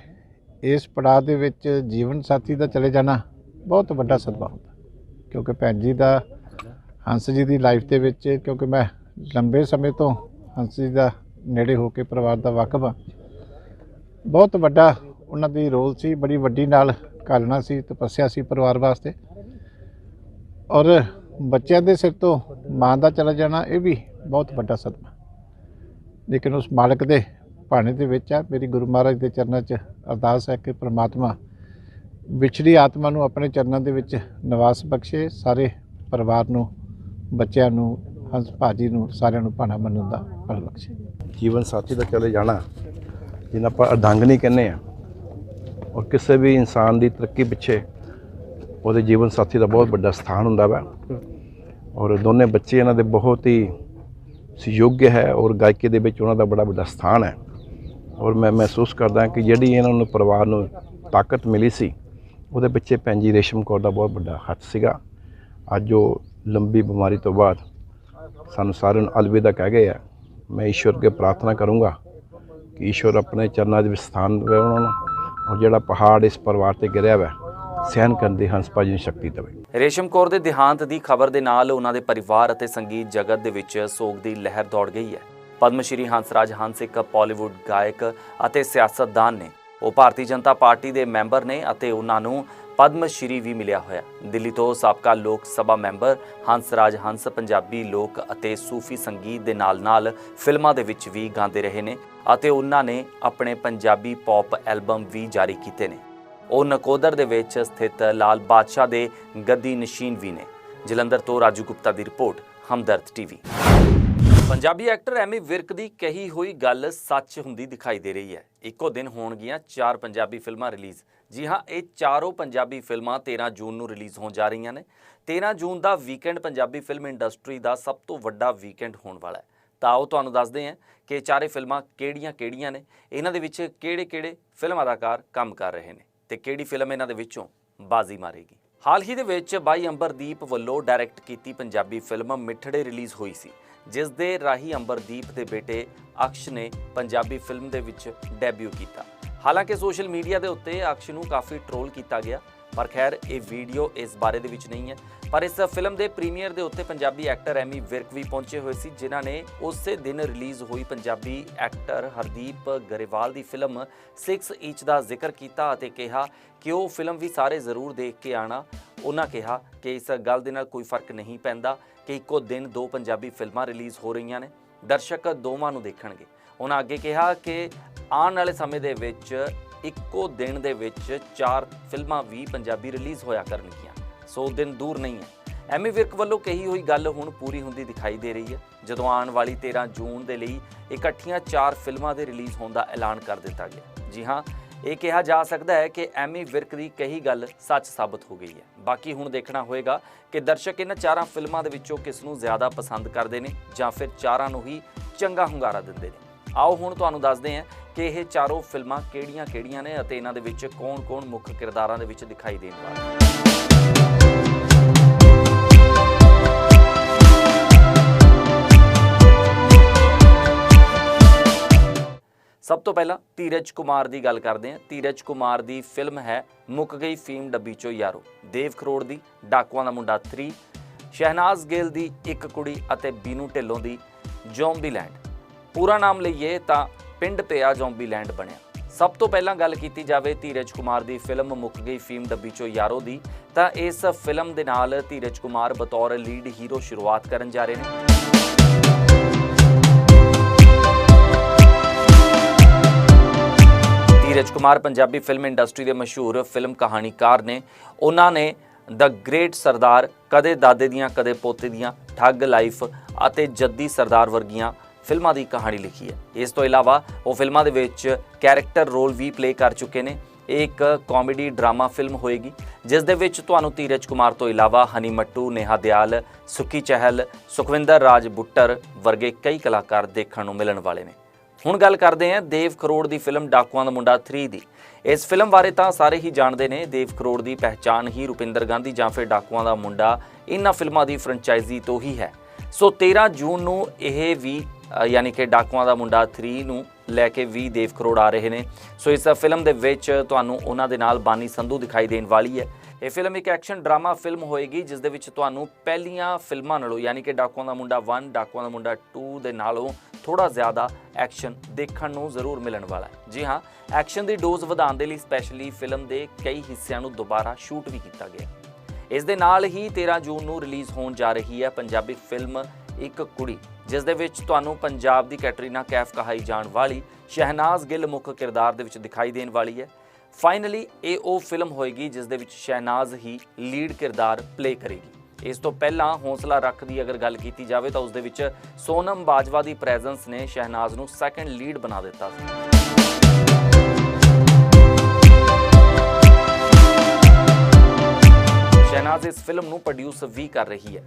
ਇਸ ਪੜਾਅ ਦੇ ਵਿੱਚ ਜੀਵਨ ਸਾਥੀ ਦਾ ਚਲੇ ਜਾਣਾ ਬਹੁਤ ਵੱਡਾ ਸਦਮਾ ਹੁੰਦਾ। ਕਿਉਂਕਿ ਭੈਣ ਜੀ ਦਾ ਹੰਸ ਜੀ ਦੀ ਲਾਈਫ ਦੇ ਵਿੱਚ ਕਿਉਂਕਿ ਮੈਂ ਲੰਬੇ ਸਮੇਂ ਤੋਂ ਹੰਸ ਜੀ ਦਾ ਨੇੜੇ ਹੋ ਕੇ ਪਰਿਵਾਰ ਦਾ ਵਾਕਫ ਹਾਂ। ਬਹੁਤ ਵੱਡਾ ਉਹਨਾਂ ਦੀ ਰੋਲ ਸੀ, ਬੜੀ ਵੱਡੀ ਨਾਲ ਘਾਲਣਾ ਸੀ ਤਪੱਸਿਆ ਸੀ ਪਰਿਵਾਰ ਵਾਸਤੇ। ਔਰ ਬੱਚਿਆਂ ਦੇ ਸਿਰ ਤੋਂ ਮਾਂ ਦਾ ਚਲਾ ਜਾਣਾ, ਇਹ ਵੀ ਬਹੁਤ ਵੱਡਾ ਸਦਮਾ। ਲੇਕਿਨ ਉਸ ਮਾਲਕ ਦੇ ਭਾਣੇ ਦੇ ਵਿੱਚ ਆ, ਮੇਰੀ ਗੁਰੂ ਮਹਾਰਾਜ ਦੇ ਚਰਨਾਂ 'ਚ ਅਰਦਾਸ ਹੈ ਕਿ ਪ੍ਰਮਾਤਮਾ ਵਿਛੜੀ ਆਤਮਾ ਨੂੰ ਆਪਣੇ ਚਰਨਾਂ ਦੇ ਵਿੱਚ ਨਿਵਾਸ ਬਖਸ਼ੇ, ਸਾਰੇ ਪਰਿਵਾਰ ਨੂੰ, ਬੱਚਿਆਂ ਨੂੰ, ਹੰਸ ਭਾਜੀ ਨੂੰ, ਸਾਰਿਆਂ ਨੂੰ ਭਾਣਾ ਮੰਨਣ ਦਾ ਫਲ ਬਖਸ਼ੇ। ਜੀਵਨ ਸਾਥੀ ਦਾ ਚਲੇ ਜਾਣਾ, ਜਿਹਨਾਂ ਆਪਾਂ ਅਡੰਗ ਨਹੀਂ ਕਹਿੰਦੇ ਆ ਔਰ ਕਿਸੇ ਵੀ ਇਨਸਾਨ ਦੀ ਤਰੱਕੀ ਪਿੱਛੇ ਉਹਦੇ ਜੀਵਨ ਸਾਥੀ ਦਾ ਬਹੁਤ ਵੱਡਾ ਸਥਾਨ ਹੁੰਦਾ ਵਾ। ਔਰ ਦੋਨੇ ਬੱਚੇ ਇਹਨਾਂ ਦੇ ਬਹੁਤ ਹੀ ਸਯੋਗ ਹੈ ਔਰ ਗਾਇਕੀ ਦੇ ਵਿੱਚ ਉਹਨਾਂ ਦਾ ਬੜਾ ਵੱਡਾ ਸਥਾਨ ਹੈ। ਔਰ ਮੈਂ ਮਹਿਸੂਸ ਕਰਦਾ ਕਿ ਜਿਹੜੀ ਇਹਨਾਂ ਨੂੰ ਪਰਿਵਾਰ ਨੂੰ ਤਾਕਤ ਮਿਲੀ ਸੀ, ਉਹਦੇ ਪਿੱਛੇ ਭੈਣ ਜੀ ਰੇਸ਼ਮ ਕੌਰ ਦਾ ਬਹੁਤ ਵੱਡਾ ਹੱਥ ਸੀਗਾ। ਅੱਜ ਉਹ ਲੰਬੀ ਬਿਮਾਰੀ ਤੋਂ ਬਾਅਦ ਸਾਨੂੰ ਸਾਰਿਆਂ ਨੂੰ ਅਲਵਿਦਾ ਕਹਿ ਗਏ ਆ, ਮੈਂ ਈਸ਼ਵਰ ਅੱਗੇ ਪ੍ਰਾਰਥਨਾ ਕਰੂੰਗਾ ਕਿ ਈਸ਼ਵਰ ਆਪਣੇ ਚਰਨਾਂ ਦੇ ਵਿੱਚ ਸਥਾਨ ਦੇਵੇ ਉਹਨਾਂ ਨੂੰ। ਔਰ ਜਿਹੜਾ ਪਹਾੜ ਇਸ ਪਰਿਵਾਰ ਤੇ ਗਿਰਿਆ ਹੋਇਆ ਸਹਿਨ ਕਰਨ ਦੀ ਹੰਸ ਭਾਜੀ ਨੂੰ ਸ਼ਕਤੀ ਦੇਵੇ। ਰੇਸ਼ਮ ਕੌਰ ਦੇ ਦੇਹਾਂਤ ਦੀ ਖਬਰ ਦੇ ਨਾਲ ਉਹਨਾਂ ਦੇ ਪਰਿਵਾਰ ਅਤੇ ਸੰਗੀਤ ਜਗਤ ਦੇ ਵਿੱਚ ਸੋਗ ਦੀ ਲਹਿਰ ਦੌੜ ਗਈ ਹੈ। ਪਦਮ ਸ਼੍ਰੀ ਹੰਸਰਾਜ ਹੰਸ ਇੱਕ ਬਾਲੀਵੁੱਡ ਗਾਇਕ ਅਤੇ ਸਿਆਸਤਦਾਨ ਨੇ। ਉਹ ਭਾਰਤੀ ਜਨਤਾ ਪਾਰਟੀ ਦੇ ਮੈਂਬਰ ਨੇ ਅਤੇ ਉਹਨਾਂ ਨੂੰ ਪਦਮ ਸ਼੍ਰੀ ਵੀ ਮਿਲਿਆ ਹੋਇਆ। ਦਿੱਲੀ ਤੋਂ ਸਾਬਕਾ ਲੋਕ ਸਭਾ ਮੈਂਬਰ ਹੰਸਰਾਜ ਹੰਸ ਪੰਜਾਬੀ ਲੋਕ ਅਤੇ ਸੂਫੀ ਸੰਗੀਤ ਦੇ ਨਾਲ-ਨਾਲ ਫਿਲਮਾਂ ਦੇ ਵਿੱਚ ਵੀ ਗਾਉਂਦੇ ਰਹੇ ਨੇ ਅਤੇ ਉਹਨਾਂ ਨੇ ਆਪਣੇ ਪੰਜਾਬੀ ਪੌਪ ਐਲਬਮ ਵੀ ਜਾਰੀ ਕੀਤੇ ਨੇ। ਉਹ ਨਕੋਦਰ ਦੇ ਵਿੱਚ ਸਥਿਤ ਲਾਲ ਬਾਦਸ਼ਾਹ ਦੇ ਗੱਦੀ ਨਸ਼ੀਨ ਵੀ ਨੇ। ਜਲੰਧਰ ਤੋਂ ਰਾਜੂ ਗੁਪਤਾ ਦੀ report, Hamdard TV. Punjabi actor Ammy Virk ਦੀ ਕਹੀ ਹੋਈ ਗੱਲ ਸੱਚ ਹੁੰਦੀ ਦਿਖਾਈ ਦੇ ਰਹੀ ਹੈ। ਇੱਕੋ ਦਿਨ ਹੋਣਗੀਆਂ ਚਾਰ ਪੰਜਾਬੀ ਫਿਲਮਾਂ ਰਿਲੀਜ਼। ਜੀ ਹਾਂ, ਇਹ ਚਾਰੋਂ ਪੰਜਾਬੀ ਫਿਲਮਾਂ 13 ਜੂਨ ਨੂੰ ਰਿਲੀਜ਼ ਹੋਣ ਜਾ ਰਹੀਆਂ ਨੇ। 13 ਜੂਨ ਦਾ ਵੀਕਐਂਡ ਪੰਜਾਬੀ ਫਿਲਮ ਇੰਡਸਟਰੀ ਦਾ ਸਭ ਤੋਂ ਵੱਡਾ ਵੀਕਐਂਡ ਹੋਣ ਵਾਲਾ ਹੈ। ਤਾਂ ਆਓ ਤੁਹਾਨੂੰ ਦੱਸਦੇ ਹਾਂ ਕਿ ਇਹ ਚਾਰੇ ਫਿਲਮਾਂ ਕਿਹੜੀਆਂ-ਕਿਹੜੀਆਂ ਨੇ। ਇਹਨਾਂ ਦੇ ਵਿੱਚ ਕਿਹੜੇ-ਕਿਹੜੇ ਫਿਲਮ ਅਦਾਕਾਰ ਕੰਮ ਕਰ ਰਹੇ ਨੇ ਤੇ ਕਿਹੜੀ ਫਿਲਮ ਇਹਨਾਂ ਦੇ ਵਿੱਚੋਂ ਬਾਜ਼ੀ ਮਾਰੇਗੀ। ਹਾਲ ਹੀ ਦੇ ਵਿੱਚ ਬਾਈ ਅੰਬਰਦੀਪ ਵੱਲੋਂ ਡਾਇਰੈਕਟ ਕੀਤੀ ਪੰਜਾਬੀ ਫਿਲਮ ਮਿੱਠੜੇ ਰਿਲੀਜ਼ ਹੋਈ ਸੀ ਜਿਸ ਦੇ ਰਾਹੀਂ ਅੰਬਰਦੀਪ ਦੇ ਬੇਟੇ ਅਕਸ਼ ਨੇ ਪੰਜਾਬੀ ਫਿਲਮ ਦੇ ਵਿੱਚ ਡੈਬਿਊ ਕੀਤਾ। ਹਾਲਾਂਕਿ ਸੋਸ਼ਲ ਮੀਡੀਆ ਦੇ ਉੱਤੇ ਅਕਸ਼ ਨੂੰ ਕਾਫੀ ਟ੍ਰੋਲ ਕੀਤਾ ਗਿਆ, ਪਰ ਖੈਰ ਇਹ ਵੀਡੀਓ ਇਸ ਬਾਰੇ ਦੇ ਵਿੱਚ ਨਹੀਂ ਹੈ। ਪਰ ਇਸ ਫਿਲਮ ਦੇ ਪ੍ਰੀਮੀਅਰ ਦੇ ਉੱਤੇ ਪੰਜਾਬੀ ਐਕਟਰ ਐਮੀ ਵਿਰਕ ਵੀ ਪਹੁੰਚੇ ਹੋਏ ਸੀ, ਜਿਨ੍ਹਾਂ ਨੇ ਉਸੇ ਦਿਨ ਰਿਲੀਜ਼ ਹੋਈ ਪੰਜਾਬੀ ਐਕਟਰ ਹਰਦੀਪ ਗਰੇਵਾਲ ਦੀ ਫਿਲਮ 6 ਇੰਚ ਦਾ ਜ਼ਿਕਰ ਕੀਤਾ ਅਤੇ ਕਿਹਾ ਕਿ ਉਹ ਫਿਲਮ ਵੀ ਸਾਰੇ ਜ਼ਰੂਰ ਦੇਖ ਕੇ ਆਣਾ ਉਹਨਾਂ ਕਿਹਾ ਕਿ ਇਸ ਗੱਲ ਦੇ ਨਾਲ ਕੋਈ ਫ਼ਰਕ ਨਹੀਂ ਪੈਂਦਾ ਕਿ ਇੱਕੋ ਦਿਨ ਦੋ ਪੰਜਾਬੀ ਫਿਲਮਾਂ ਰਿਲੀਜ਼ ਹੋ ਰਹੀਆਂ ਨੇ। ਦਰਸ਼ਕ ਦੋਵਾਂ ਨੂੰ ਦੇਖਣਗੇ। ਉਹਨਾਂ ਅੱਗੇ ਕਿਹਾ ਕਿ ਆਉਣ ਵਾਲੇ ਸਮੇਂ ਦੇ ਵਿੱਚ, ਇੱਕੋ ਦਿਨ ਦੇ ਵਿੱਚ ਚਾਰ ਫਿਲਮਾਂ ਵੀ ਪੰਜਾਬੀ ਰਿਲੀਜ਼ ਹੋਇਆ ਕਰਨਗੀਆਂ। ਸੋ ਦਿਨ ਦੂਰ ਨਹੀਂ ਹੈ। ਐਮੀ ਵਿਰਕ ਵੱਲੋਂ ਕਹੀ ਹੋਈ ਗੱਲ ਹੁਣ ਪੂਰੀ ਹੁੰਦੀ ਦਿਖਾਈ ਦੇ ਰਹੀ ਹੈ, ਜਦੋਂ ਆਉਣ ਵਾਲੀ 13 ਜੂਨ ਦੇ ਲਈ ਇਕੱਠੀਆਂ ਚਾਰ ਫਿਲਮਾਂ ਦੇ ਰਿਲੀਜ਼ ਹੋਣ ਦਾ ਐਲਾਨ ਕਰ ਦਿੱਤਾ ਗਿਆ। ਜੀ ਹਾਂ, ਇਹ ਕਿਹਾ ਜਾ ਸਕਦਾ ਹੈ ਕਿ ਐਮੀ ਵਿਰਕ ਦੀ ਕਹੀ ਗੱਲ ਸੱਚ ਸਾਬਤ ਹੋ ਗਈ ਹੈ। ਬਾਕੀ ਹੁਣ ਦੇਖਣਾ ਹੋਏਗਾ ਕਿ ਦਰਸ਼ਕ ਇਹਨਾਂ ਚਾਰਾਂ ਫਿਲਮਾਂ ਦੇ ਵਿੱਚੋਂ ਕਿਸ ਨੂੰ ਜ਼ਿਆਦਾ ਪਸੰਦ ਕਰਦੇ ਨੇ ਜਾਂ ਫਿਰ ਚਾਰਾਂ ਨੂੰ ਹੀ ਚੰਗਾ ਹੁੰਗਾਰਾ ਦਿੰਦੇ ਨੇ। ਆਓ ਹੁਣ ਤੁਹਾਨੂੰ ਦੱਸਦੇ ਹਾਂ ਕਿ ਇਹ ਚਾਰੋਂ ਫਿਲਮਾਂ ਕਿਹੜੀਆਂ-ਕਿਹੜੀਆਂ ਨੇ ਅਤੇ ਇਹਨਾਂ ਦੇ ਵਿੱਚ ਕੌਣ-ਕੌਣ ਮੁੱਖ ਕਿਰਦਾਰਾਂ ਦੇ ਵਿੱਚ ਦਿਖਾਈ ਦੇਣ ਵਾਲੇ ਸਭ ਤੋਂ ਪਹਿਲਾਂ ਧੀਰਜ ਕੁਮਾਰ ਦੀ ਗੱਲ ਕਰਦੇ ਹਾਂ। ਧੀਰਜ ਕੁਮਾਰ ਦੀ ਫਿਲਮ ਹੈ ਮੁੱਕ ਗਈ ਫੀਮ ਡੱਬੀ ਚੋ ਯਾਰੋ। ਦੇਵ ਖਰੋੜ ਦੀ, ਡਾਕੂਆਂ ਦਾ ਮੁੰਡਾ 3 ਸ਼ਹਿਨਾਜ਼ ਗਿੱਲ ਦੀ, ਇੱਕ ਕੁੜੀ ਅਤੇ ਬੀਨੂ ਢਿੱਲੋਂ ਦੀ, ਜ਼ੋਂਬੀਲੈਂਡ। ਪੂਰਾ ਨਾਮ ਲਈਏ ਤਾਂ ਪਿੰਡ ਪਿਆ ਜ਼ੋਂਬੀਲੈਂਡ ਬਣਿਆ। ਸਭ ਤੋਂ ਪਹਿਲਾਂ ਗੱਲ ਕੀਤੀ ਜਾਵੇ ਧੀਰਜ ਕੁਮਾਰ ਦੀ ਫਿਲਮ ਮੁੱਕ ਗਈ ਫੀਮ ਡੱਬੀ ਚੋ ਯਾਰੋ ਦੀ, ਤਾਂ ਇਸ ਫਿਲਮ ਦੇ ਨਾਲ ਧੀਰਜ ਕੁਮਾਰ ਬਤੌਰ ਲੀਡ ਹੀਰੋ ਸ਼ੁਰੂਆਤ ਕਰਨ ਜਾ ਰਹੇ ਨੇ। ਧੀਰਜ ਕੁਮਾਰ ਪੰਜਾਬੀ ਫਿਲਮ ਇੰਡਸਟਰੀ ਦੇ ਮਸ਼ਹੂਰ ਫਿਲਮ ਕਹਾਣੀਕਾਰ ਨੇ। ਉਹਨਾਂ ਨੇ ਦ ਗ੍ਰੇਟ ਸਰਦਾਰ ਕਦੇ ਦਾਦੇ ਦੀਆਂ, ਕਦੇ ਪੋਤੇ ਦੀਆਂ, ਠੱਗ ਲਾਈਫ ਅਤੇ ਜੱਦੀ ਸਰਦਾਰ ਵਰਗੀਆਂ ਫਿਲਮਾਂ ਦੀ ਕਹਾਣੀ ਲਿਖੀ ਹੈ। ਇਸ ਤੋਂ ਇਲਾਵਾ ਉਹ ਫਿਲਮਾਂ ਦੇ ਵਿੱਚ ਕੈਰੈਕਟਰ ਰੋਲ ਵੀ ਪਲੇ ਕਰ ਚੁੱਕੇ ਨੇ। ਇਹ ਇੱਕ ਕਾਮੇਡੀ ਡਰਾਮਾ ਫਿਲਮ ਹੋਏਗੀ, ਜਿਸ ਦੇ ਵਿੱਚ ਤੁਹਾਨੂੰ ਧੀਰਜ ਕੁਮਾਰ ਤੋਂ ਇਲਾਵਾ ਹਨੀ ਮੱਟੂ, ਨੇਹਾ ਦਿਆਲ ਸੁੱਕੀ ਚਹਿਲ, ਸੁਖਵਿੰਦਰ ਰਾਜ ਬੁੱਟਰ ਵਰਗੇ ਕਈ ਕਲਾਕਾਰ ਦੇਖਣ ਨੂੰ ਮਿਲਣ ਵਾਲੇ ਨੇ। ਹੁਣ ਗੱਲ ਕਰਦੇ ਹਾਂ ਦੇਵ ਕਰੋੜ ਦੀ ਫਿਲਮ ਡਾਕੂਆਂ ਦਾ ਮੁੰਡਾ 3 ਦੀ। ਇਸ ਫਿਲਮ ਬਾਰੇ ਤਾਂ ਸਾਰੇ ਹੀ ਜਾਣਦੇ ਨੇ, ਦੇਵ ਕਰੋੜ ਦੀ ਪਹਿਚਾਣ ਹੀ ਰੁਪਿੰਦਰ ਗਾਂਧੀ ਜਾਂ ਫਿਰ ਡਾਕੂਆਂ ਦਾ ਮੁੰਡਾ ਇਹਨਾਂ ਫਿਲਮਾਂ ਦੀ ਫਰੈਂਚਾਈਜ਼ੀ ਤੋਂ ਹੀ ਹੈ। ਸੋ 13 ਜੂਨ ਨੂੰ ਇਹ ਵੀ ਯਾਨੀ ਕਿ ਡਾਕੂਆਂ ਦਾ ਮੁੰਡਾ 3 ਨੂੰ ਲੈ ਕੇ ਵੀ ਦੇਵ ਕਰੋੜ ਆ ਰਹੇ ਨੇ। ਸੋ ਇਸ ਫਿਲਮ ਦੇ ਵਿੱਚ ਤੁਹਾਨੂੰ ਉਹਨਾਂ ਦੇ ਨਾਲ ਬਾਨੀ ਸੰਧੂ ਦਿਖਾਈ ਦੇਣ ਵਾਲੀ ਹੈ। ਇਹ ਫਿਲਮ ਇੱਕ ਐਕਸ਼ਨ ਡਰਾਮਾ ਫਿਲਮ ਹੋਏਗੀ, ਜਿਸ ਦੇ ਵਿੱਚ ਤੁਹਾਨੂੰ ਪਹਿਲੀਆਂ ਫਿਲਮਾਂ ਨਾਲੋਂ ਯਾਨੀ ਕਿ ਡਾਕੂਆਂ ਦਾ ਮੁੰਡਾ 1 ਡਾਕੂਆਂ ਦਾ ਮੁੰਡਾ 2 ਦੇ ਨਾਲੋਂ ਥੋੜਾ ਜ਼ਿਆਦਾ ਐਕਸ਼ਨ ਦੇਖਣ ਨੂੰ ਜ਼ਰੂਰ ਮਿਲਣ ਵਾਲਾ ਹੈ। ਜੀ ਹਾਂ, ਐਕਸ਼ਨ ਦੀ ਡੋਜ਼ ਵਧਾਉਣ ਦੇ ਲਈ ਸਪੈਸ਼ਲੀ ਫਿਲਮ ਦੇ ਕਈ ਹਿੱਸਿਆਂ ਨੂੰ ਦੁਬਾਰਾ ਸ਼ੂਟ ਵੀ ਕੀਤਾ ਗਿਆ ਇਸ ਦੇ ਨਾਲ ਹੀ 13 ਜੂਨ ਨੂੰ ਰਿਲੀਜ਼ ਹੋਣ ਜਾ ਰਹੀ ਹੈ ਪੰਜਾਬੀ ਫਿਲਮ ਇੱਕ ਕੁੜੀ। ਜਿਸ ਦੇ ਵਿੱਚ ਤੁਹਾਨੂੰ ਪੰਜਾਬ ਦੀ ਕੈਟਰੀਨਾ ਕੈਫ ਕਹਾਈ ਜਾਣ ਵਾਲੀ ਸ਼ਹਿਨਾਜ਼ ਗਿੱਲ ਮੁੱਖ ਕਿਰਦਾਰ ਦੇ ਵਿੱਚ ਦਿਖਾਈ ਦੇਣ ਵਾਲੀ ਹੈ। ਫਾਈਨਲੀ ਇਹ ਉਹ ਫਿਲਮ ਹੋਏਗੀ ਜਿਸ ਦੇ ਵਿੱਚ ਸ਼ਹਿਨਾਜ਼ ਹੀ ਲੀਡ ਕਿਰਦਾਰ ਪਲੇ ਕਰੇਗੀ। ਇਸ ਤੋਂ ਪਹਿਲਾਂ ਹੌਸਲਾ ਰੱਖ ਦੀ ਅਗਰ ਗੱਲ ਕੀਤੀ ਜਾਵੇ ਤਾਂ ਉਸ ਦੇ ਵਿੱਚ ਸੋਨਮ ਬਾਜਵਾ ਦੀ ਪ੍ਰੈਜ਼ੈਂਸ ਨੇ ਸ਼ਹਿਨਾਜ਼ ਨੂੰ ਸੈਕੰਡ ਲੀਡ ਬਣਾ ਦਿੱਤਾ ਸੀ। ਸ਼ਹਿਨਾਜ਼ ਇਸ ਫਿਲਮ ਨੂੰ ਪ੍ਰੋਡਿਊਸ ਵੀ ਕਰ ਰਹੀ ਹੈ।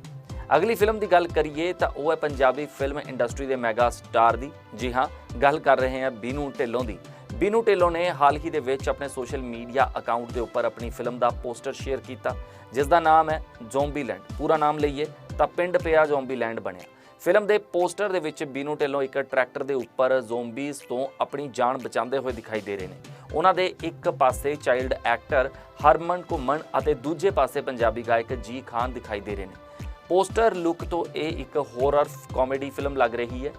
ਅਗਲੀ ਫਿਲਮ ਦੀ ਗੱਲ ਕਰੀਏ ਤਾਂ ਉਹ ਹੈ ਪੰਜਾਬੀ ਫਿਲਮ ਇੰਡਸਟਰੀ ਦੇ ਮੈਗਾ ਸਟਾਰ ਦੀ। ਜੀ ਹਾਂ, ਗੱਲ ਕਰ ਰਹੇ ਹਾਂ ਬੀਨੂ ਢਿੱਲੋਂ ਦੀ। ਬੀਨੂ ਢਿੱਲੋਂ ਨੇ ਹਾਲ ਹੀ ਦੇ ਵਿੱਚ ਆਪਣੇ ਸੋਸ਼ਲ ਮੀਡੀਆ ਅਕਾਊਂਟ ਦੇ ਉੱਪਰ ਆਪਣੀ ਫਿਲਮ ਦਾ ਪੋਸਟਰ ਸ਼ੇਅਰ ਕੀਤਾ, ਜਿਸ ਦਾ ਨਾਮ ਹੈ ਜ਼ੋਂਬੀਲੈਂਡ। ਪੂਰਾ ਨਾਮ ਲਈਏ ਤਾਂ ਪਿੰਡ ਪਿਆ ਜ਼ੋਂਬੀਲੈਂਡ ਬਣਿਆ। ਫਿਲਮ ਦੇ ਪੋਸਟਰ ਦੇ ਵਿੱਚ ਬੀਨੂ ਢਿੱਲੋਂ ਇੱਕ ਟਰੈਕਟਰ ਦੇ ਉੱਪਰ ਜ਼ੋਂਬੀਜ਼ ਤੋਂ ਆਪਣੀ ਜਾਨ ਬਚਾਉਂਦੇ ਹੋਏ ਦਿਖਾਈ ਦੇ ਰਹੇ ਨੇ। ਉਹਨਾਂ ਦੇ ਇੱਕ ਪਾਸੇ ਚਾਈਲਡ ਐਕਟਰ ਹਰਮਨ ਘੁੰਮਣ ਅਤੇ ਦੂਜੇ ਪਾਸੇ ਪੰਜਾਬੀ ਗਾਇਕ ਜੀ ਖਾਨ ਦਿਖਾਈ ਦੇ ਰਹੇ ਨੇ। ਪੋਸਟਰ ਲੁੱਕ ਤੋਂ ਇਹ ਇੱਕ ਹੋਰਰ ਕਾਮੇਡੀ ਫਿਲਮ ਲੱਗ ਰਹੀ ਹੈ।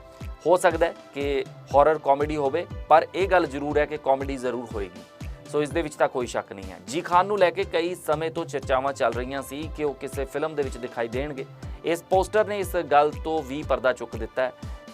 ਹੋ ਸਕਦਾ ਹੈ ਕਿ ਹਾਰਰ ਕਾਮੇਡੀ ਹੋਵੇ, ਪਰ ਇਹ ਗੱਲ ਜ਼ਰੂਰ ਹੈ ਕਿ ਕਾਮੇਡੀ ਜ਼ਰੂਰ ਹੋਏਗੀ। ਸੋ ਇਸ ਦੇ ਵਿੱਚ ਤਾਂ ਕੋਈ ਸ਼ੱਕ ਨਹੀਂ ਹੈ। ਜੀ ਖਾਨ ਨੂੰ ਲੈ ਕੇ ਕਈ ਸਮੇਂ ਤੋਂ ਚਰਚਾਵਾਂ ਚੱਲ ਰਹੀਆਂ ਸੀ ਕਿ ਉਹ ਕਿਸੇ ਫਿਲਮ ਦੇ ਵਿੱਚ ਦਿਖਾਈ ਦੇਣਗੇ। ਇਸ ਪੋਸਟਰ ਨੇ ਇਸ ਗੱਲ ਤੋਂ ਵੀ ਪਰਦਾ ਚੁੱਕ ਦਿੱਤਾ ਹੈ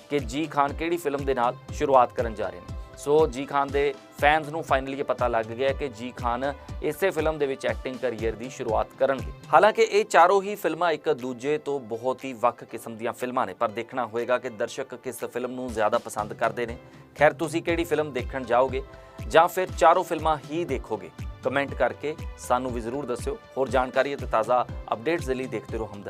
ਕਿ ਜੀ ਖਾਨ ਕਿਹੜੀ ਫਿਲਮ ਦੇ ਨਾਲ ਸ਼ੁਰੂਆਤ ਕਰਨ ਜਾ ਰਹੇ ਨੇ। ਸੋ ਜੀ ਖਾਨ ਦੇ ਫੈਨਸ ਨੂੰ ਫਾਈਨਲੀ ਇਹ ਪਤਾ ਲੱਗ ਗਿਆ ਕਿ ਜੀ ਖਾਨ ਇਸੇ ਫਿਲਮ ਦੇ ਵਿੱਚ ਐਕਟਿੰਗ ਕੈਰੀਅਰ ਦੀ ਸ਼ੁਰੂਆਤ ਕਰਨਗੇ। ਹਾਲਾਂਕਿ ਇਹ ਚਾਰੋਂ ਹੀ ਫਿਲਮਾਂ ਇੱਕ ਦੂਜੇ ਤੋਂ ਬਹੁਤ ਹੀ ਵੱਖ ਕਿਸਮ ਦੀਆਂ ਫਿਲਮਾਂ ਨੇ, ਪਰ ਦੇਖਣਾ ਹੋਏਗਾ ਕਿ ਦਰਸ਼ਕ ਕਿਸ ਫਿਲਮ ਨੂੰ ਜ਼ਿਆਦਾ ਪਸੰਦ ਕਰਦੇ ਨੇ। ਖੈਰ, ਤੁਸੀਂ ਕਿਹੜੀ ਫਿਲਮ ਦੇਖਣ ਜਾਓਗੇ ਜਾਂ ਫਿਰ ਚਾਰੋਂ ਫਿਲਮਾਂ ਹੀ ਦੇਖੋਗੇ? ਕਮੈਂਟ ਕਰਕੇ ਸਾਨੂੰ ਵੀ ਜ਼ਰੂਰ ਦੱਸਿਓ। ਹੋਰ ਜਾਣਕਾਰੀ ਅਤੇ ਤਾਜ਼ਾ ਅਪਡੇਟਸ ਦੇ ਲਈ ਦੇਖਦੇ ਰਹੋ ਹਮਦਰਦ।